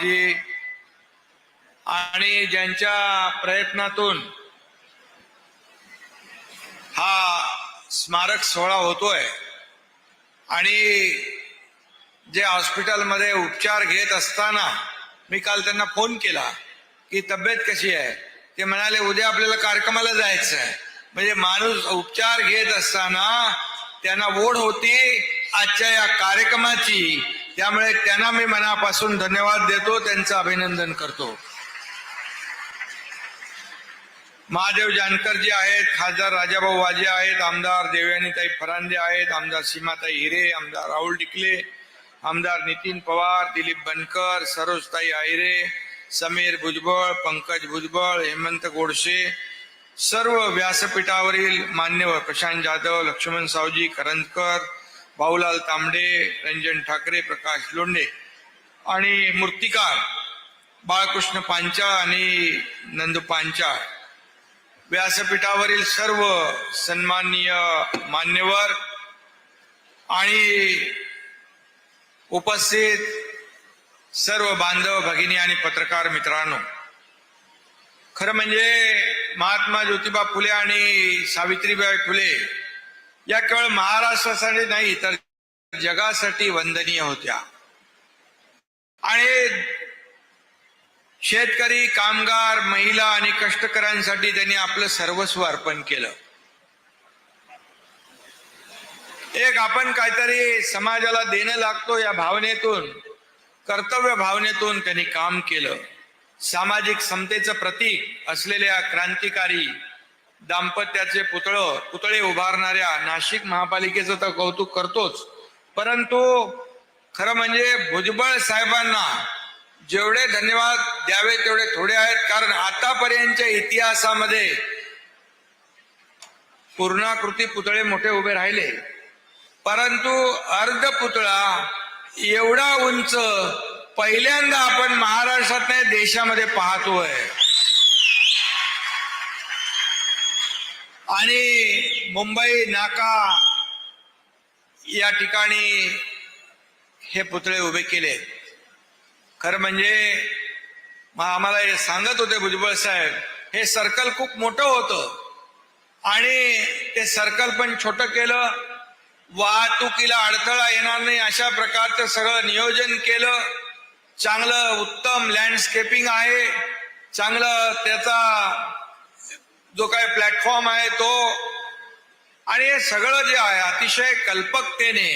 जी आणि ज्यांच्या प्रयत्नातून हा स्मारक सोहळा होतोय आणि जे हॉस्पिटलमध्ये उपचार घेत असताना मी काल त्यांना फोन केला की तब्येत कशी आहे? ते म्हणाले उद्या आपल्याला कार्यक्रमाला जायचं आहे. म्हणजे माणूस उपचार घेत असताना त्यांना ओढ होती आजच्या या कार्यक्रमाची त्यामुळे त्यांना मी मनापासून धन्यवाद देतो त्यांचं अभिनंदन करतो. महादेव जानकर जी आहेत खासदार राजाभाऊ वाजे आहेत आमदार देवयानीताई फरांदे आहेत आमदार सीमाताई हिरे आमदार राहुल डिकले आमदार नितीन पवार दिलीप बनकर सरोजताई आहिरे समीर भुजबळ पंकज भुजबळ हेमंत गोडसे सर्व व्यासपीठावरील मान्यवर प्रशांत जाधव लक्ष्मण सावजी करंजकर भाऊलाल तांबडे रंजन ठाकरे प्रकाश लोंढे आणि मूर्तिकार बाळकृष्ण पांचा आणि नंदू पांचा. व्यासपीठावरील सर्व सन्माननीय मान्यवर आणि उपस्थित सर्व बांधव भगिनी आणि पत्रकार मित्रांनो खरं म्हणजे महात्मा ज्योतिबा फुले आणि सावित्रीबाई फुले या केवळ महाराष्ट्रासाठी नाही तर जगासाठी वंदनीय होत्या. आणि शेतकरी कामगार महिला आणि कष्टकऱ्यांसाठी त्यांनी आपलं सर्वस्व अर्पण केलं. एक आपण काहीतरी समाजाला देणं लागतो या भावनेतून कर्तव्य भावनेतून त्यांनी काम केलं. सामाजिक समतेचं प्रतीक असलेल्या क्रांतिकारी दाम्पत्याचे पुतळ पुतळे उभारणाऱ्या नाशिक महापालिकेचं तर कौतुक करतोच. परंतु खरं म्हणजे भुजबळ साहेबांना जेवढे धन्यवाद द्यावे तेवढे थोडे आहेत. कारण आतापर्यंतच्या इतिहासामध्ये पूर्णाकृती पुतळे मोठे उभे राहिले. परंतु अर्ध पुतळा एवढा उंच पहिल्यांदा आपण महाराष्ट्रात नाही देशामध्ये पाहतोय. आणि मुंबई नाका या ठिकाणी हे पुतळे उभे केले. खरं म्हणजे मग आम्हाला हे सांगत होते भुजबळ साहेब हे सर्कल खूप मोठं होतं. आणि ते सर्कल पण छोटं केलं वाहतुकीला अडथळा येणार नाही अशा प्रकारचं सगळं नियोजन केलं. चांगलं उत्तम लँडस्केपिंग आहे चांगलं त्याचा जो काय प्लॅटफॉर्म आहे तो आणि हे सगळं जे आहे अतिशय कल्पकतेने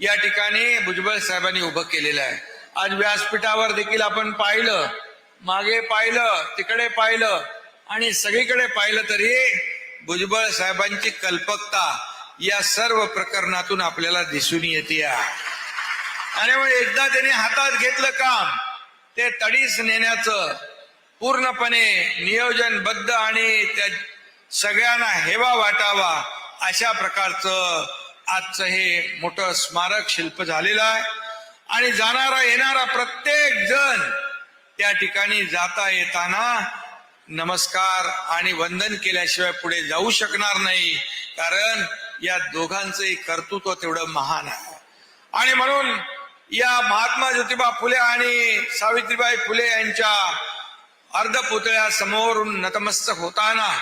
या ठिकाणी भुजबळ साहेबांनी उभं केलेलं आहे. आज व्यासपीठावर देखील आपण पाहिलं मागे पाहिलं तिकडे पाहिलं आणि सगळीकडे पाहिलं तरी भुजबळ साहेबांची कल्पकता या सर्व प्रकरणातून आपल्याला दिसून येते. आणि मग एकदा त्यांनी हातात घेतलं काम ते तडीस नेण्याचं पूर्णपणे नियोजनबद्ध आणि त्या सगळ्यांना हेवा वाटावा अशा प्रकारचं आजचं हे मोठं स्मारक शिल्प झालेलं आहे. आणि जाणारा येणारा प्रत्येक जण त्या ठिकाणी जाता येताना नमस्कार आणि वंदन केल्याशिवाय पुढे जाऊ शकणार नाही. कारण या दोघांचंही कर्तृत्व तेवढं महान आहे. आणि म्हणून या महात्मा ज्योतिबा फुले आणि सावित्रीबाई फुले यांच्या अर्ध समोरून नतमस्तक होताना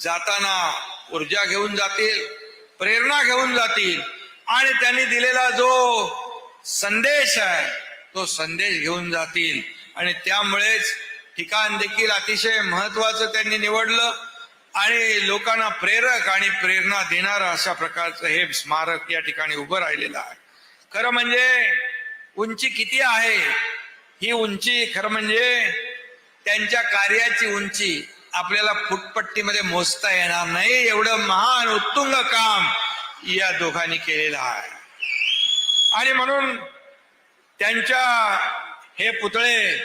जाताना ऊर्जा घेऊन जातील प्रेरणा घेऊन जातील. आणि त्यांनी दिलेला जो संदेश आहे तो संदेश घेऊन जातील. आणि त्यामुळेच ठिकाण देखील अतिशय महत्वाचं त्यांनी निवडलं. आणि लोकांना प्रेरक आणि प्रेरणा देणारं अशा प्रकारचं हे स्मारक या ठिकाणी उभं राहिलेलं आहे. खरं म्हणजे उंची किती आहे? ही उंची खरं म्हणजे त्यांच्या कार्याची उंची आपल्याला फुटपट्टीमध्ये मोजता येणार नाही. एवढं महान उत्तुंग काम या दोघांनी केलेलं आहे. आणि म्हणून त्यांच्या हे पुतळे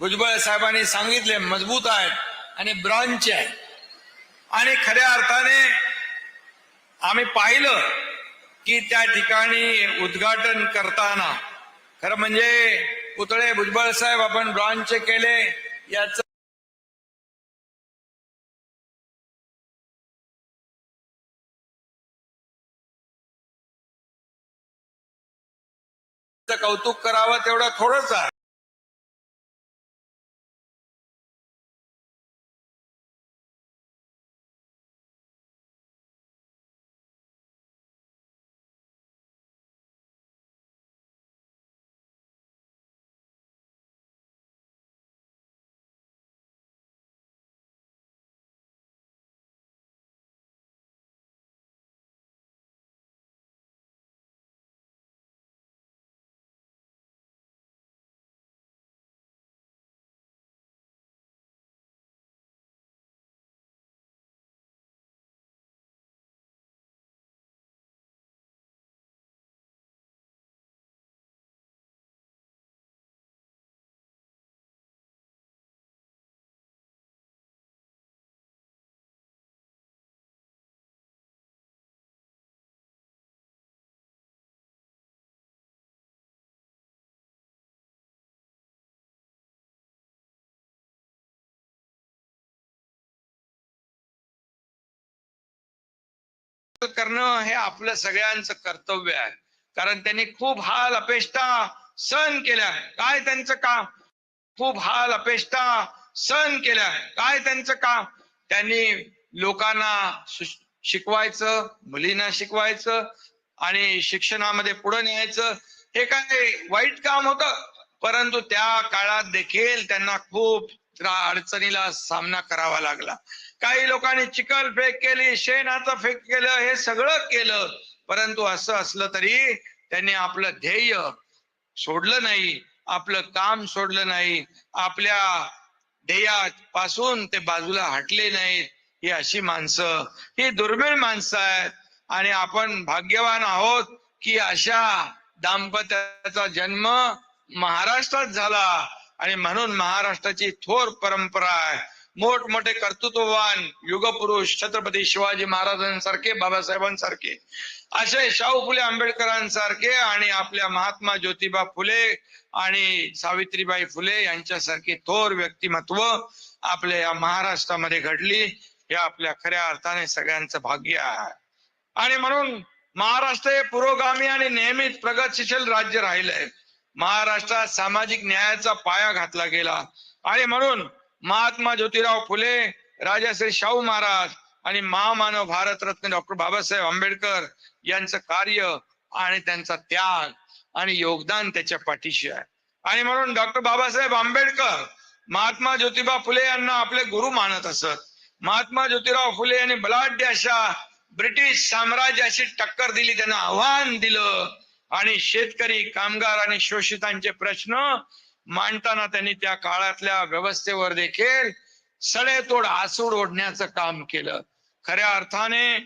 भुजबळ साहेबांनी सांगितले मजबूत आहेत आणि ब्रॉन्च आहेत आणि खऱ्या अर्थाने आम्ही पाहिलं की त्या ठिकाणी उद्घाटन करताना खरं म्हणजे पुतळे भुजबळ साहेब आपण ब्रॉन्चचे केले याच कौतुक करावं तेवढं थोडंच आहे. करणं हे आपलं सगळ्यांचं कर्तव्य आहे. कारण त्यांनी खूप हाल अपेष्टा सहन केल्या. काय त्यांचं काम? खूप हाल अपेष्टा सहन केल्या. काय त्यांचं काम? त्यांनी लोकांना शिकवायचं मुलींना शिकवायचं आणि शिक्षणामध्ये पुढे न्यायचं. हे काय वाईट काम होतं? परंतु त्या काळात देखील त्यांना खूप अडचणीला सामना करावा लागला. काही लोकांनी चिखल फेक केली शेणाचं फेक केलं हे सगळं केलं. परंतु असं असलं तरी त्यांनी आपलं ध्येय सोडलं नाही आपलं काम सोडलं नाही आपल्या ध्येयापासून ते बाजूला हटले नाहीत ही अशी माणसं ही दुर्मिळ माणसं आहेत. आणि आपण भाग्यवान आहोत की अशा दाम्पत्याचा जन्म महाराष्ट्रात झाला. आणि म्हणून महाराष्ट्राची थोर परंपरा आहे. मोठमोठे कर्तृत्ववान युगपुरुष छत्रपती शिवाजी महाराजांसारखे बाबासाहेबांसारखे असे शाहू फुले आंबेडकरांसारखे आणि आपल्या महात्मा ज्योतिबा फुले आणि सावित्रीबाई फुले यांच्यासारखे थोर व्यक्तिमत्व आपल्या या महाराष्ट्रामध्ये घडली. हे आपल्या खऱ्या अर्थाने सगळ्यांचं भाग्य आहे. आणि म्हणून महाराष्ट्र हे पुरोगामी आणि नेहमीच प्रगतशील राज्य राहिलंय. महाराष्ट्रात सामाजिक न्यायाचा पाया घातला गेला. आणि म्हणून महात्मा ज्योतिराव फुले राजाश्री शाहू महाराज आणि महामानव भारतरत्न डॉक्टर बाबासाहेब आंबेडकर यांचं कार्य आणि त्यांचा त्याग आणि योगदान त्याच्या पाठीशी आहे. आणि म्हणून डॉक्टर बाबासाहेब आंबेडकर महात्मा ज्योतिबा फुले यांना आपले गुरु मानत असत. महात्मा ज्योतिराव फुले यांनी बलाढ्य अशा ब्रिटिश साम्राज्याशी टक्कर दिली त्यांना आव्हान दिलं आणि शेतकरी कामगार आणि शोषितांचे प्रश्न मांडताना त्यांनी त्या काळातल्या व्यवस्थेवर देखील सडेतोड आसूड ओढण्याचं काम केलं. खऱ्या अर्थाने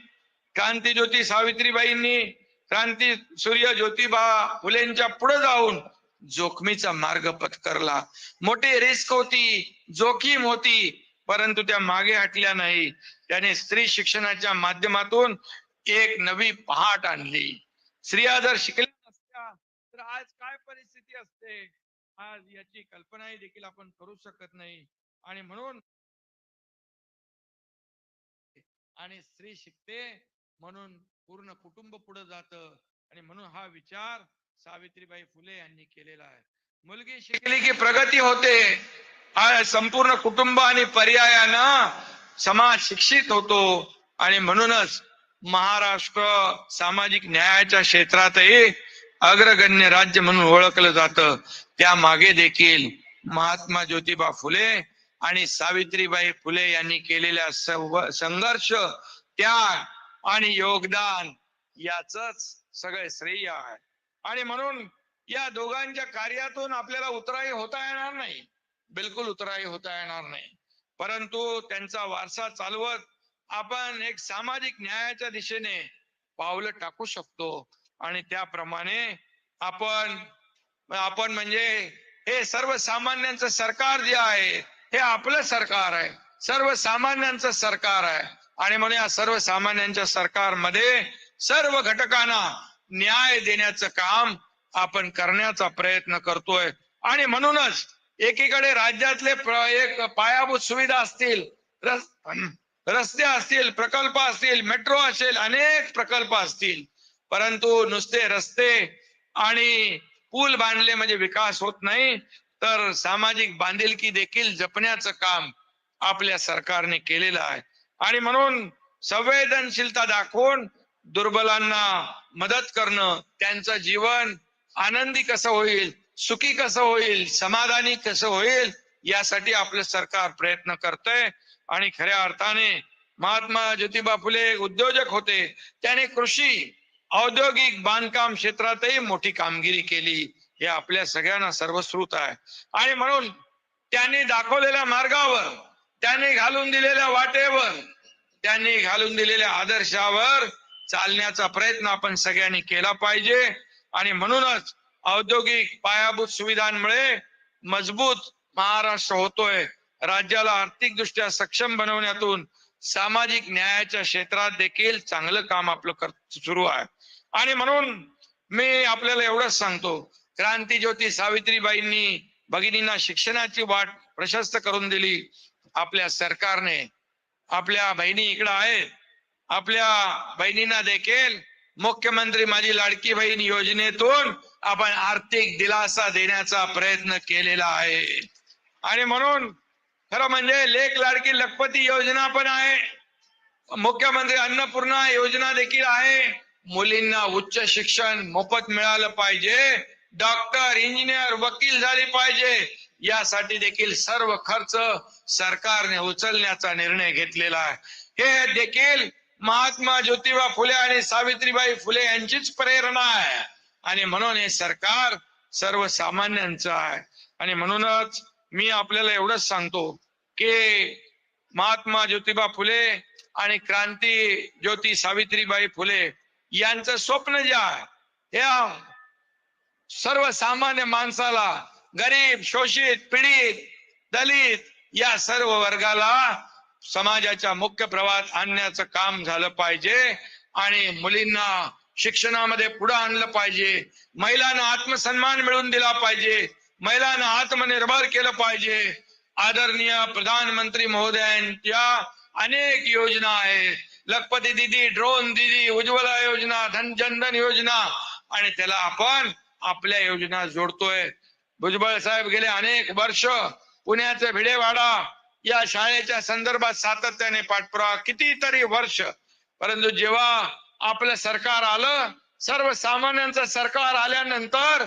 क्रांती ज्योती सावित्रीबाईंनी क्रांती सूर्य ज्योतिबा फुलेंच्या पुढे जाऊन जोखमीचा मार्ग पत्करला. मोठी रिस्क होती जोखीम होती परंतु त्या मागे हटल्या नाही. त्याने स्त्री शिक्षणाच्या माध्यमातून एक नवी पहाट आणली. स्त्रिया जर शिकल्या नसत्या तर आज काय परिस्थिती असते? आज याची कल्पनाही देखील आपण करू शकत नाही. आणि म्हणून आणि स्त्री शिकते म्हणून पूर्ण कुटुंब पुढे जात. आणि म्हणून हा विचार सावित्रीबाई फुले यांनी केलेला आहे. मुलगी शिकली की प्रगती होते. संपूर्ण कुटुंब आणि पर्यायानं समाज शिक्षित होतो. आणि म्हणूनच महाराष्ट्र सामाजिक न्यायाच्या क्षेत्रातही अग्रगण्य राज्य म्हणून ओळखलं जातं. त्या मागे देखील महात्मा ज्योतिबा फुले आणि सावित्रीबाई फुले यांनी केलेल्या संघर्ष त्याग आणि योगदान याच सगळे श्रेय आहे. आणि म्हणून या दोघांच्या कार्यातून आपल्याला उतराई होता येणार नाही. बिलकुल उतराई होता येणार नाही. परंतु त्यांचा वारसा चालवत आपण एक सामाजिक न्यायाच्या दिशेने पावलं टाकू शकतो. आणि त्याप्रमाणे आपण आपण म्हणजे हे सर्वसामान्यांचं सरकार जे आहे हे आपलं सरकार आहे. सर्वसामान्यांचं सरकार आहे. आणि म्हणून या सर्वसामान्यांच्या सरकारमध्ये सर्व घटकांना न्याय देण्याचं काम आपण करण्याचा प्रयत्न करतोय. आणि म्हणूनच एकीकडे राज्यातले प्र- एक पायाभूत सुविधा असतील रस्ते असतील प्रकल्प असतील मेट्रो असेल अनेक प्रकल्प असतील. परंतु नुसते रस्ते आणि पूल बांधले म्हणजे विकास होत नाही तर सामाजिक बांधिलकी देखील जपण्याचं काम आपल्या सरकारने केलेलं आहे. आणि म्हणून संवेदनशीलता दाखवून दुर्बलांना मदत करणं त्यांचं जीवन आनंदी कसं होईल सुखी कसं होईल समाधानी कसं होईल यासाठी आपलं सरकार प्रयत्न करतंय. आणि खऱ्या अर्थाने महात्मा ज्योतिबा फुले उद्योजक होते. त्याने कृषी औद्योगिक बांधकाम क्षेत्रातही मोठी कामगिरी केली. हे आपल्या सगळ्यांना सर्वश्रुत आहे. आणि म्हणून त्यांनी दाखवलेल्या मार्गावर त्यांनी घालून दिलेल्या वाटेवर त्यांनी घालून दिलेल्या आदर्शावर चालण्याचा प्रयत्न आपण सगळ्यांनी केला पाहिजे. आणि म्हणूनच औद्योगिक पायाभूत सुविधांमुळे मजबूत महाराष्ट्र होतोय. राज्याला आर्थिक दृष्ट्या सक्षम बनवण्यातून सामाजिक न्यायाच्या क्षेत्रात देखील चांगलं काम आपलं कर सुरू आहे. आणि म्हणून मी आपल्याला एवढंच सांगतो क्रांती ज्योती सावित्रीबाईंनी भगिनींना शिक्षणाची वाट प्रशस्त करून दिली. आपल्या सरकारने आपल्या बहिणी इकडं आहेत. आपल्या बहिणींना देखील मुख्यमंत्री माझी लाडकी बहीण योजनेतून आपण आर्थिक दिलासा देण्याचा प्रयत्न केलेला आहे. आणि म्हणून खरं म्हणजे लेख लाडकी लखपती योजना पण आहे. मुख्यमंत्री अन्नपूर्णा योजना देखील आहे. मुलींना उच्च शिक्षण मोफत मिळालं पाहिजे. डॉक्टर इंजिनियर वकील झाले पाहिजे. यासाठी देखील सर्व खर्च सरकारने उचलण्याचा निर्णय घेतलेला आहे. हे देखील महात्मा ज्योतिबा फुले आणि सावित्रीबाई फुले यांचीच प्रेरणा आहे. आणि म्हणून हे सरकार सर्वसामान्यांचं आहे. आणि म्हणूनच मी आपल्याला एवढंच सांगतो की महात्मा ज्योतिबा फुले आणि क्रांती ज्योती सावित्रीबाई फुले यांचं स्वप्न जे आहे या सर्वसामान्य माणसाला गरीब शोषित पीडित दलित या सर्व वर्गाला समाजाच्या मुख्य प्रवाहात आणण्याचं काम झालं पाहिजे आणि मुलींना शिक्षणामध्ये पुढे आणलं पाहिजे. महिलांना आत्मसन्मान मिळवून दिला पाहिजे. महिलांना आत्मनिर्भर केलं पाहिजे. आदरणीय प्रधानमंत्री महोदयांच्या अनेक योजना आहेत लखपती दिदी ड्रोन दिदी उज्ज्वला योजना धन जनधन योजना आणि त्याला आपण आपल्या योजना जोडतोय. भुजबळ साहेब गेले अनेक वर्ष. पुण्याचे भिडेवाडा या शाळेच्या संदर्भात सातत्याने पाठपुरावा कितीतरी वर्ष. परंतु जेव्हा आपलं सरकार आलं सर्वसामान्यांचं सरकार आल्यानंतर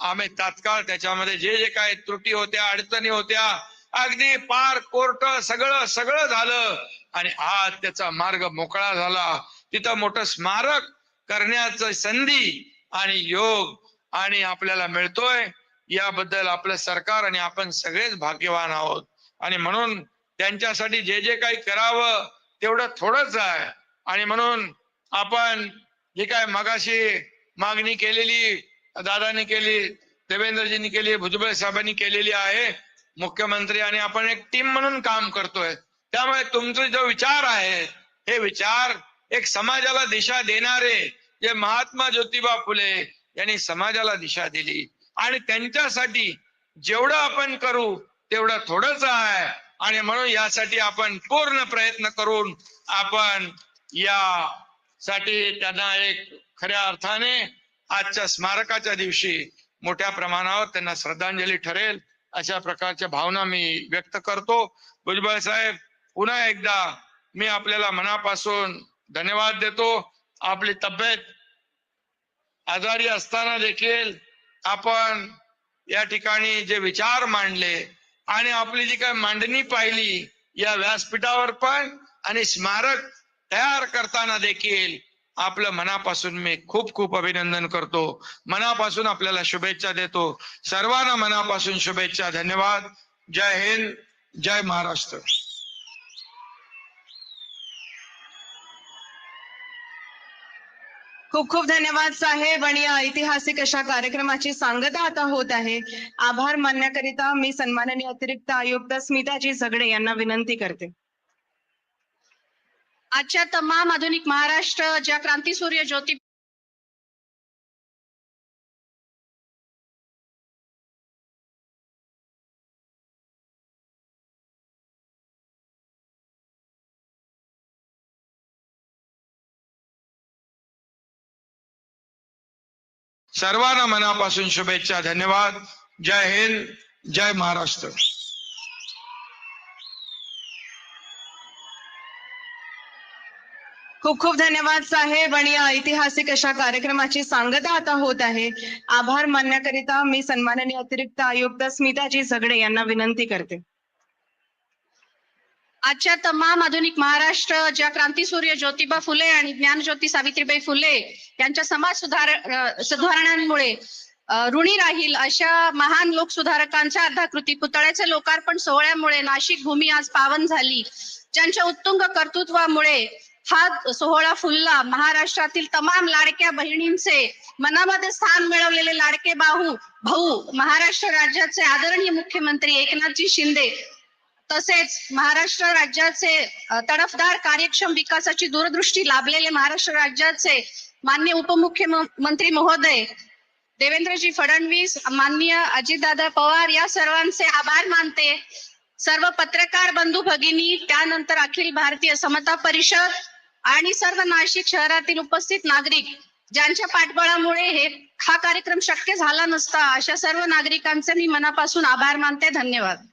आम्ही तात्काळ त्याच्यामध्ये जे जे काही त्रुटी होत्या अडचणी होत्या अगदी पार कोर्ट सगळं सगळं झालं. आणि आज त्याचा मार्ग मोकळा झाला. तिथं मोठं स्मारक करण्याचं संधी आणि योग आणि आपल्याला मिळतोय. याबद्दल आपलं सरकार आणि आपण सगळेच भाग्यवान आहोत. आणि म्हणून त्यांच्यासाठी जे जे काही करावं तेवढं थोडंच आहे. आणि म्हणून आपण जे काय मगाशी मागणी केलेली दादानी केली देवेंद्रजींनी केली भुजबळ साहेबांनी केलेली आहे. मुख्यमंत्री आणि आपण एक टीम म्हणून काम करतोय. त्यामुळे तुमचे जो विचार आहे हे विचार एक समाजाला दिशा देणारे जे महात्मा ज्योतिबा फुले यांनी समाजाला दिशा दिली. आणि त्यांच्यासाठी जेवढं आपण करू तेवढं थोडंच आहे. आणि म्हणून यासाठी आपण पूर्ण प्रयत्न करून आपण या साठी त्यांना एक खऱ्या अर्थाने आजच्या स्मारकाच्या दिवशी मोठ्या प्रमाणावर त्यांना श्रद्धांजली ठरेल अशा प्रकारच्या भावना मी व्यक्त करतो. भुजबळ साहेब पुन्हा एकदा मी आपल्याला मनापासून धन्यवाद देतो. आपली तब्येत आजारी असताना देखील आपण या ठिकाणी जे विचार मांडले आणि आपली जी काही मांडणी पाहिली या व्यासपीठावर पण आणि स्मारक तयार करताना देखील आपलं मनापासून मी खूप खूप अभिनंदन करतो. मनापासून आपल्याला शुभेच्छा देतो. सर्वांना मनापासून शुभेच्छा. धन्यवाद. जय हिंद. जय महाराष्ट्र. खूप खूप धन्यवाद साहेब आणि या ऐतिहासिक अशा कार्यक्रमाची सांगता आता होत आहे. आभार मानण्याकरिता मी सन्माननीय अतिरिक्त आयुक्त स्मिताजी झगडे यांना विनंती करते. आजच्या तमाम आधुनिक महाराष्ट्र ज्या क्रांतीसूर्य ज्योती सर्वांना मनापासून शुभेच्छा धन्यवाद. जय हिंद जय महाराष्ट्र. खूप खूप धन्यवाद साहेब आणि या ऐतिहासिक अशा कार्यक्रमाची सांगता आता होत आहे. आभार मानण्याकरिता मी सन्माननीय अतिरिक्त आयुक्त स्मिताजी झगडे यांना विनंती करते. आजच्या तमाम आधुनिक महाराष्ट्र ज्या क्रांतीसूर्य ज्योतिबा फुले आणि ज्ञानज्योती सावित्रीबाई फुले यांच्या समाज सुधार सुधारणांमुळे ऋणी राहील अशा महान लोकसुधारकांच्या अर्धाकृती पुतळ्याचे लोकार्पण सोहळ्यामुळे नाशिक भूमी आज पावन झाली. ज्यांच्या उत्तुंग कर्तृत्वामुळे हा सोहळा फुलला. महाराष्ट्रातील तमाम लाडक्या बहिणींचे मनामध्ये स्थान मिळवलेले लाडके बाहू भाऊ महाराष्ट्र राज्याचे आदरणीय मुख्यमंत्री एकनाथजी शिंदे तसेच महाराष्ट्र राज्याचे तडफदार कार्यक्षम विकासाची दूरदृष्टी लाभलेले महाराष्ट्र राज्याचे मान्य उपमुख्यमंत्री महोदय देवेंद्रजी फडणवीस माननीय अजितदादा पवार या सर्वांचे आभार मानते. सर्व पत्रकार बंधू भगिनी त्यानंतर अखिल भारतीय समता परिषद आणि सर्व नाशिक शहरातील उपस्थित नागरिक ज्यांच्या पाठबळामुळे हे हा कार्यक्रम शक्य झाला नसता अशा सर्व नागरिकांचे मी मनापासून आभार मानते. धन्यवाद.